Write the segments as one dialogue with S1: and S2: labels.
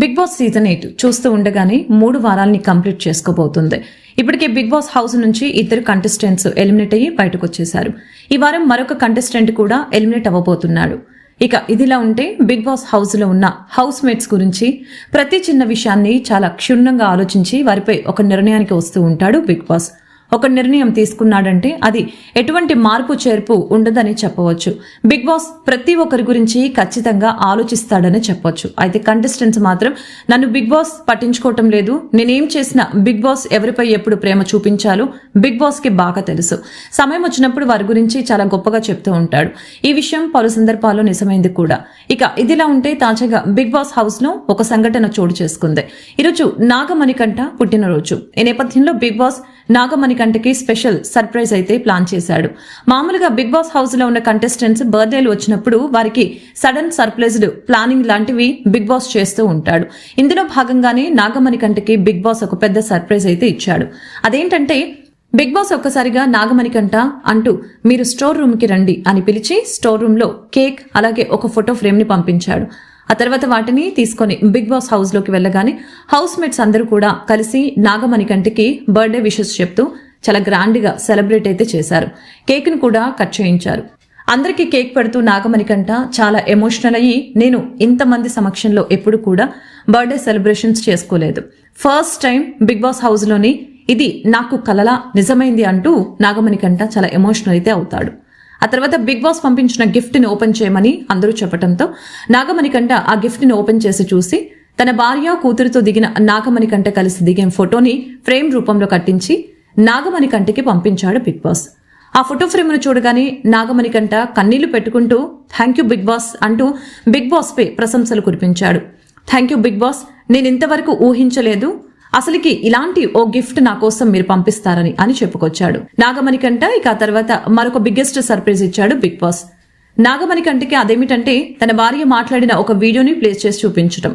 S1: Big boss season eight చూస్తూ ఉండగానే మూడు వారాల్ని కంప్లీట్ చేసుకోబోతుంది. ఇప్పటికే బిగ్ బాస్ హౌస్ నుంచి ఇద్దరు కంటెస్టెంట్స్ ఎలిమినేట్ అయ్యి బయటకు వచ్చేశారు ఈ వారం మరొక కంటెస్టెంట్ కూడా ఎలిమినేట్ అవ్వబోతున్నాడు. ఇక ఇదిలా ఉంటే బిగ్ బాస్ హౌస్లో ఉన్న హౌస్ మేట్స్ గురించి ప్రతి చిన్న విషయాన్ని చాలా క్షుణ్ణంగా ఆలోచించి వారిపై ఒక నిర్ణయానికి వస్తూ ఉంటాడు బిగ్ బాస్ ఒక నిర్ణయం తీసుకున్నాడంటే అది ఎటువంటి మార్పు చేర్పు ఉండదని చెప్పవచ్చు. బిగ్ బాస్ ప్రతి ఒక్కరి గురించి ఖచ్చితంగా ఆలోచిస్తాడని చెప్పవచ్చు అయితే కంటెస్టెంట్స్ మాత్రం నన్ను బిగ్ బాస్ పట్టించుకోవటం లేదు. నేనేం చేసినా బిగ్ బాస్ ఎవరిపై ఎప్పుడు ప్రేమ చూపించాలో బిగ్ బాస్కి బాగా తెలుసు. సమయం వచ్చినప్పుడు వారి గురించి చాలా గొప్పగా చెప్తూ ఉంటాడు. ఈ విషయం పలు సందర్భాల్లో నిజమైంది కూడా. ఇక ఇదిలా ఉంటే తాజాగా బిగ్ బాస్ హౌస్లో ఒక సంఘటన చోటు చేసుకుంది. ఈరోజు నాగమణికంఠ పుట్టినరోజు. ఈ నేపథ్యంలో బిగ్ బాస్ నాగమణి నాగమణికంఠకి స్పెషల్ సర్ప్రైజ్ అయితే ప్లాన్ చేశాడు. మామూలుగా బిగ్ బాస్ హౌస్లో ఉన్న కంటెస్టెంట్స్ బర్త్డేలు వచ్చినప్పుడు వారికి సడన్ సర్ప్రైజ్డ్ ప్లానింగ్ లాంటివి బిగ్ బాస్ చేస్తూ ఉంటాడు. ఇందులో భాగంగానే నాగమణి కంటికి బిగ్ బాస్ ఒక పెద్ద సర్ప్రైజ్ అయితే ఇచ్చాడు. అదేంటంటే బిగ్ బాస్ ఒక్కసారిగా నాగమణికంట అంటూ మీరు స్టోర్ రూమ్కి రండి అని పిలిచి స్టోర్ రూమ్లో కేక్ అలాగే ఒక ఫోటో ఫ్రేమ్ని పంపించాడు. ఆ తర్వాత వాటిని తీసుకొని బిగ్ బాస్ హౌస్లోకి వెళ్ళగానే హౌస్ మేట్స్ అందరూ కూడా కలిసి నాగమణికంటికి బర్త్డే విషెస్ చెప్తూ చాలా గ్రాండ్గా సెలబ్రేట్ అయితే చేశారు. కేక్ను కూడా కట్ చేయించారు. అందరికీ కేక్ పెడుతూ నాగమణికంట చాలా ఎమోషనల్ అయ్యి నేను ఇంతమంది సమక్షంలో ఎప్పుడు కూడా బర్త్డే సెలబ్రేషన్స్ చేసుకోలేదు. ఫస్ట్ టైం బిగ్ బాస్ హౌస్లోని ఇది నాకు కలలా నిజమైంది అంటూ నాగమణికంట చాలా ఎమోషనల్ అయితే అవుతాడు. ఆ తర్వాత బిగ్ బాస్ పంపించిన గిఫ్ట్ని ఓపెన్ చేయమని అందరూ చెప్పడంతో నాగమణికంట ఆ గిఫ్ట్ని ఓపెన్ చేసి చూసి తన భార్య కూతురుతో దిగిన నాగమణికంట కలిసి దిగిన ఫోటోని ఫ్రేమ్ రూపంలో కట్టించి నాగమణి కంటికి పంపించాడు బిగ్ బాస్. ఆ ఫోటో ఫ్రేమ్ను చూడగానే నాగమణికంట కన్నీళ్ళు పెట్టుకుంటూ థ్యాంక్ యూ బిగ్ బాస్ అంటూ బిగ్ బాస్ పై ప్రశంసలు కురిపించాడు. థ్యాంక్ యూ బిగ్ బాస్ నేను ఇంతవరకు ఊహించలేదు. అసలుకి ఇలాంటి ఓ గిఫ్ట్ నా కోసం మీరు పంపిస్తారని అని చెప్పుకొచ్చాడు. నాగమణి కంట ఇక తర్వాత మరొక బిగ్గెస్ట్ సర్ప్రైజ్ ఇచ్చాడు బిగ్ బాస్. నాగమణికంటకి అదేమిటంటే తన భార్య మాట్లాడిన ఒక వీడియోని ప్లే చేసి చూపించడం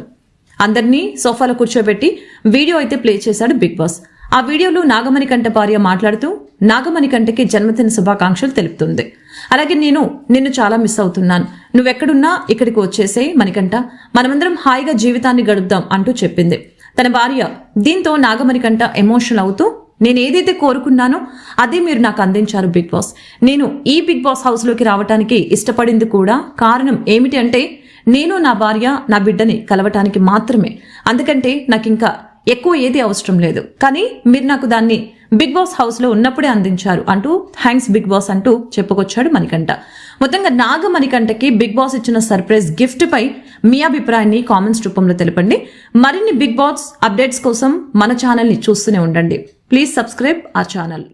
S1: అందరినీ సోఫాలో కూర్చోబెట్టి వీడియో అయితే ప్లే చేశాడు బిగ్ బాస్. ఆ వీడియోలో నాగమణి కంట భార్య మాట్లాడుతూ నాగమణి కంటకి జన్మదిన శుభాకాంక్షలు తెలుపుతుంది. అలాగే నేను నిన్ను చాలా మిస్ అవుతున్నాను. నువ్వెక్కడున్నా ఇక్కడికి వచ్చేసే మణికంట మనమందరం హాయిగా జీవితాన్ని గడుపుదాం అంటూ చెప్పింది. తన భార్య దీంతో నాగమణి కంట ఎమోషనల్ అవుతూ నేను ఏదైతే కోరుకున్నానో అదే మీరు నాకు అందించారు బిగ్ బాస్. నేను ఈ బిగ్ బాస్ హౌస్లోకి రావటానికి ఇష్టపడింది కూడా కారణం ఏమిటి అంటే నేను నా భార్య నా బిడ్డని కలవటానికి మాత్రమే. అందుకంటే నాకు ఇంకా ఎక్కువ ఏది అవసరం లేదు. కానీ మీరు నాకు దాన్ని బిగ్ బాస్ హౌస్లో ఉన్నప్పుడే అందించారు అంటూ థ్యాంక్స్ బిగ్ బాస్ అంటూ చెప్పుకొచ్చాడు మణికంఠ. మొత్తంగా నాగ మణికంఠకి బిగ్ బాస్ ఇచ్చిన సర్ప్రైజ్ గిఫ్ట్ పై మీ అభిప్రాయాన్ని కామెంట్స్ రూపంలో తెలపండి. మరిన్ని బిగ్ బాస్ అప్డేట్స్ కోసం మన ఛానల్ని చూస్తూనే ఉండండి. ప్లీజ్ సబ్స్క్రైబ్ ఆ ఛానల్.